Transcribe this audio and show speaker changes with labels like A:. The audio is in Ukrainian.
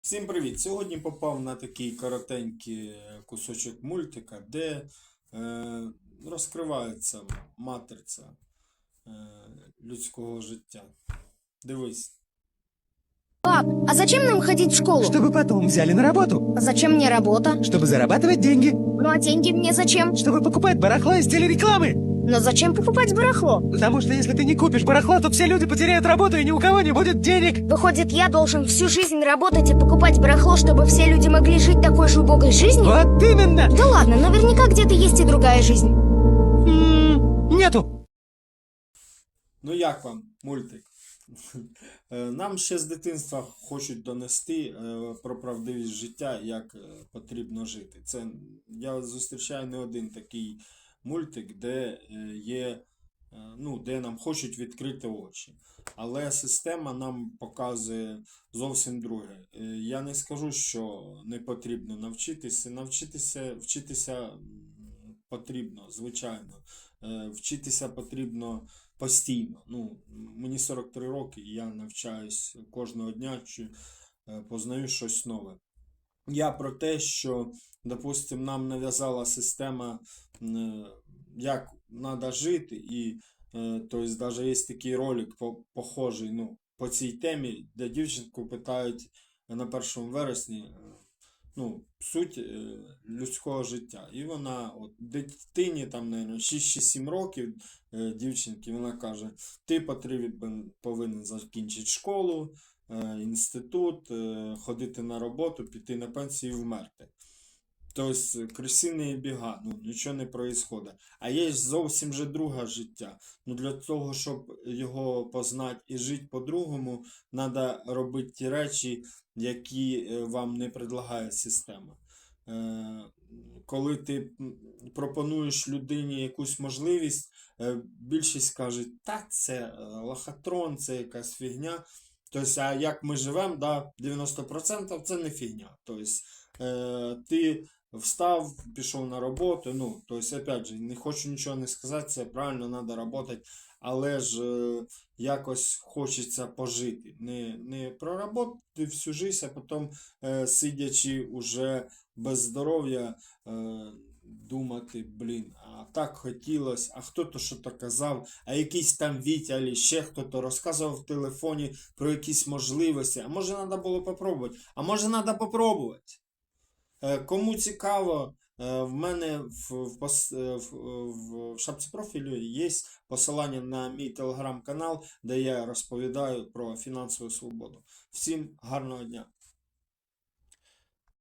A: Всім привіт! Сьогодні попав на такий коротенький кусочок мультика, де е, розкривається матриця е, людського життя. Дивись.
B: Пап, а зачем нам ходить в школу?
C: Чтобы потом взяли на работу.
B: А зачем мне работа?
C: Чтобы зарабатывать деньги.
B: Ну а деньги мне зачем?
C: Чтобы покупать барахла из телерекламы.
B: Но зачем покупать барахло?
C: Потому что если ты не купишь барахла, то все люди потеряют работу и ни у кого не будет денег.
B: Выходит, я должен всю жизнь работать и покупать барахло, чтобы все люди могли жить такой же убогой жизнью?
C: Вот именно.
B: Да ладно, наверняка где-то есть и другая жизнь.
C: М, Нету.
A: Ну як вам мультик? Е, Нам ще з дитинства хочуть донести е, про правдивість життя, як е, потрібно жити. Це я зустрічаю не один такий мультик, де е, є, е, ну, де нам хочуть відкрити очі. Але система нам показує зовсім друге. Е, Я не скажу, що не потрібно навчитися. Навчитися вчитися потрібно, звичайно. Вчитися потрібно постійно. Ну, мені 43 роки, і я навчаюсь кожного дня, чи познаю щось нове. Я про те, що, допустимо, нам нав'язала система, як треба жити, і е, тобто, навіть є такий ролик похожий ну, по цій темі, де дівчинку питають на 1 вересні. Ну, суть е, людського життя. І вона, от, дитині, там, наверное, 6-7 років, е, дівчинки, вона каже: ти потрібен, повинен закінчити школу, е, інститут, ходити на роботу, піти на пенсію і вмерти. Тобто крисині біга, ну нічого не відбувається. А є зовсім же друге життя. Ну для того, щоб його познати і жити по-другому, треба робити ті речі, які е, вам не предлагає система. Е, Коли ти пропонуєш людині якусь можливість, е, більшість каже, та це лохотрон, це якась фігня. Тобто, а як ми живемо, да, 90% це не фігня. Тобто, ти встав, пішов на роботу. Ну, тобто, опять же, не хочу нічого не сказати, це правильно, треба працювати, але ж е, якось хочеться пожити. Не, не проработати всю життя, а потім, е, сидячи уже без здоров'я, е, думати, блін, а так хотілося, а хто то що то казав, а якийсь там Вітя, або ще хто-то розказував в телефоні про якісь можливості. А може треба було попробувати? А може треба попробувати? Е, Кому цікаво, е, в мене в, е, в, в, в шапці профілю є посилання на мій телеграм-канал, де я розповідаю про фінансову свободу. Всім гарного дня!